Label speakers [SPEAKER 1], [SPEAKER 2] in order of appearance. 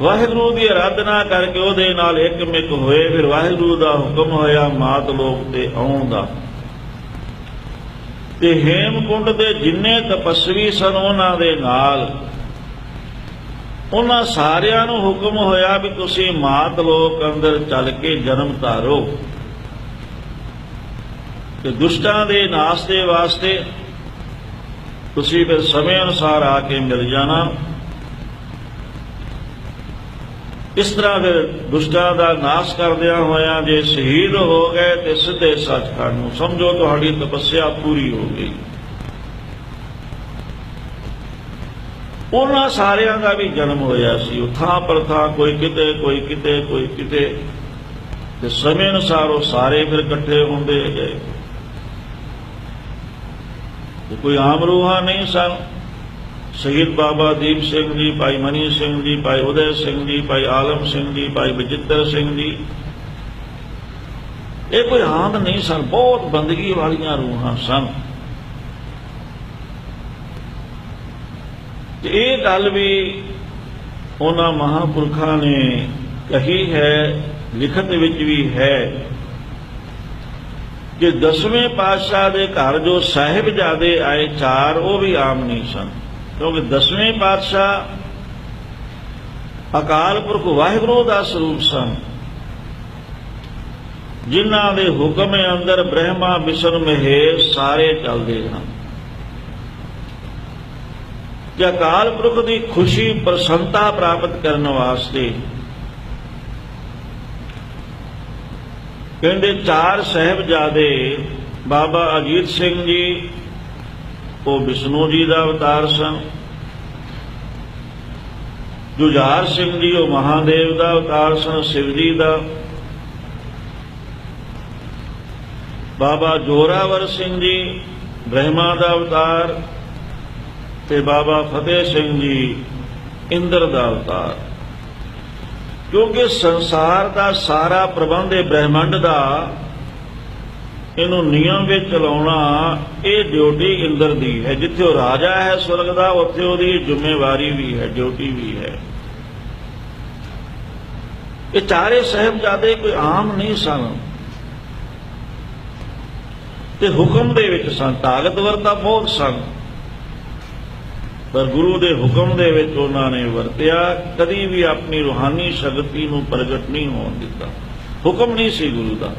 [SPEAKER 1] ਵਾਹਿਗੁਰੂ ਦੀ ਆਰਾਧਨਾ ਕਰਕੇ ਉਹਦੇ ਨਾਲ ਇੱਕ ਮਿਕ ਹੋਏ, ਫਿਰ ਵਾਹਿਗੁਰੂ ਦਾ ਹੁਕਮ ਹੋਇਆ, ਮਾਤ ਲੋਕ ਤੇ ਆਉਣ ਦਾ ਤੇ ਹੇਮਕੁੰਡ ਦੇ ਜਿੰਨੇ ਤਪਸਵੀ ਸਨ ਉਹਨਾਂ ਦੇ ਨਾਲ, ਉਹਨਾਂ ਸਾਰਿਆਂ ਨੂੰ ਹੁਕਮ ਹੋਇਆ ਵੀ ਤੁਸੀਂ ਮਾਤ ਲੋਕ ਅੰਦਰ ਚੱਲ ਕੇ ਜਨਮ ਧਾਰੋ। ਤੇ ਦੁਸ਼ਟਾਂ ਦੇ ਨਾਸ਼ ਦੇ ਵਾਸਤੇ ਤੁਸੀਂ ਫਿਰ ਸਮੇਂ ਅਨੁਸਾਰ ਆ ਕੇ ਮਿਲ ਜਾਣਾ। ਇਸ ਤਰ੍ਹਾਂ ਫਿਰ ਦੁਸ਼ਟਾਂ ਦਾ ਨਾਸ਼ ਕਰਦਿਆਂ ਹੋਇਆਂ ਜੇ ਸ਼ਹੀਦ ਹੋ ਗਏ ਤੇ ਸਿੱਧੇ ਸੱਚਖੰਡ ਨੂੰ ਸਮਝੋ, ਤੁਹਾਡੀ ਤਪੱਸਿਆ ਪੂਰੀ ਹੋ ਗਈ। ਉਹਨਾਂ ਸਾਰਿਆਂ ਦਾ ਵੀ ਜਨਮ ਹੋਇਆ ਸੀ। ਉਹ ਥਾਂ ਕੋਈ ਕਿਤੇ ਕੋਈ ਕਿਤੇ ਕੋਈ ਕਿਤੇ। ਤੇ ਸਮੇਂ ਅਨੁਸਾਰ ਉਹ ਸਾਰੇ ਫਿਰ ਇਕੱਠੇ ਹੁੰਦੇ ਗਏ। ਕੋਈ ਆਮ ਰੂਹਾਂ ਨਹੀਂ ਸਨ। ਸ਼ਹੀਦ ਬਾਬਾ ਦੀਪ ਸਿੰਘ ਜੀ, ਭਾਈ ਮਨੀ ਸਿੰਘ ਜੀ, ਭਾਈ ਉਦੈ ਸਿੰਘ ਜੀ, ਭਾਈ ਆਲਮ ਸਿੰਘ ਜੀ, ਭਾਈ ਬਜਿੱਤਰ ਸਿੰਘ ਜੀ। ਇਹ ਕੋਈ ਆਮ ਨਹੀਂ ਸਨ, ਬਹੁਤ ਬੰਦਗੀ ਵਾਲੀਆਂ ਰੂਹਾਂ ਸਨ। ਤੇ ਇਹ ਗੱਲ ਵੀ ਉਹਨਾਂ ਮਹਾਪੁਰਖਾਂ ਨੇ ਕਹੀ ਹੈ, ਲਿਖਤ ਵਿੱਚ ਵੀ ਹੈ ਕਿ ਦਸਵੇਂ ਪਾਤਸ਼ਾਹ ਦੇ ਘਰ ਜੋ ਸਾਹਿਬਜ਼ਾਦੇ ਆਏ ਚਾਰ, ਉਹ ਵੀ ਆਮ ਨਹੀਂ ਸਨ। ਕਿਉਂਕਿ ਦਸਵੇਂ ਪਾਤਸ਼ਾਹ ਅਕਾਲ ਪੁਰਖ ਵਾਹਿਗੁਰੂ ਦਾ ਸਰੂਪ ਸਨ। ਜਿਨ੍ਹਾਂ ਦੇ ਹੁਕਮ ਅੰਦਰ ਬ੍ਰਹਮਾ ਵਿਸ਼ਨ ਮਹੇਸ਼ ਸਾਰੇ ਚੱਲਦੇ ਹਨ ਕਿ ਅਕਾਲ ਪੁਰਖ ਦੀ ਖੁਸ਼ੀ ਪ੍ਰਸੰਨਤਾ ਪ੍ਰਾਪਤ ਕਰਨ ਵਾਸਤੇ ਕਹਿੰਦੇ ਚਾਰ ਸਹਿਬਜ਼ਾਦੇ ਬਾਬਾ ਅਜੀਤ ਸਿੰਘ ਜੀ ਉਹ ਵਿਸ਼ਨੂੰ ਜੀ ਦਾ ਅਵਤਾਰ ਸਨ। ਜੁਝਾਰ ਸਿੰਘ ਜੀ, ਉਹ ਮਹਾਦੇਵ ਦਾ ਅਵਤਾਰ ਸਨ, ਸ਼ਿਵ ਜੀ ਦਾ। ਬਾਬਾ ਜੋਰਾਵਰ ਸਿੰਘ ਜੀ, ਬ੍ਰਹਮਾ ਦਾ ਅਵਤਾਰ ਤੇ ਬਾਬਾ ਫਤਿਹ ਸਿੰਘ ਜੀ, ਇੰਦਰ ਦਾ ਅਵਤਾਰ। ਕਿਉਂਕਿ ਸੰਸਾਰ ਦਾ ਸਾਰਾ ਪ੍ਰਬੰਧ ਇਹ ਬ੍ਰਹਿਮੰਡ ਦਾ ਇਹਨੂੰ ਨਿਯਮ ਵਿੱਚ ਚਲਾਉਣਾ ਇਹ ਡਿਊਟੀ ਇੰਦਰ ਦੀ ਹੈ। ਜਿੱਥੇ ਉਹ ਰਾਜਾ ਹੈ ਸਵਰਗ ਦਾ, ਉੱਥੇ ਉਹਦੀ ਜ਼ਿੰਮੇਵਾਰੀ ਵੀ ਹੈ, ਡਿਊਟੀ ਵੀ ਹੈ। ਇਹ ਚਾਰੇ ਸਹਿਬਜ਼ਾਦੇ ਕੋਈ ਆਮ ਨਹੀਂ ਸਨ। ਤੇ ਹੁਕਮ ਦੇ ਵਿੱਚ ਸਨ, ਤਾਕਤਵਰ ਤਾਂ ਬਹੁਤ ਸਨ। ਪਰ ਗੁਰੂ ਦੇ ਹੁਕਮ ਦੇ ਵਿੱਚ ਉਹਨਾਂ ਨੇ ਵਰਤਿਆ, ਕਦੀ ਵੀ ਆਪਣੀ ਰੂਹਾਨੀ ਸ਼ਕਤੀ ਨੂੰ ਪ੍ਰਗਟ ਨਹੀਂ ਹੋਣ ਦਿੱਤਾ। ਹੁਕਮ ਨਹੀਂ ਸੀ ਗੁਰੂ ਦਾ।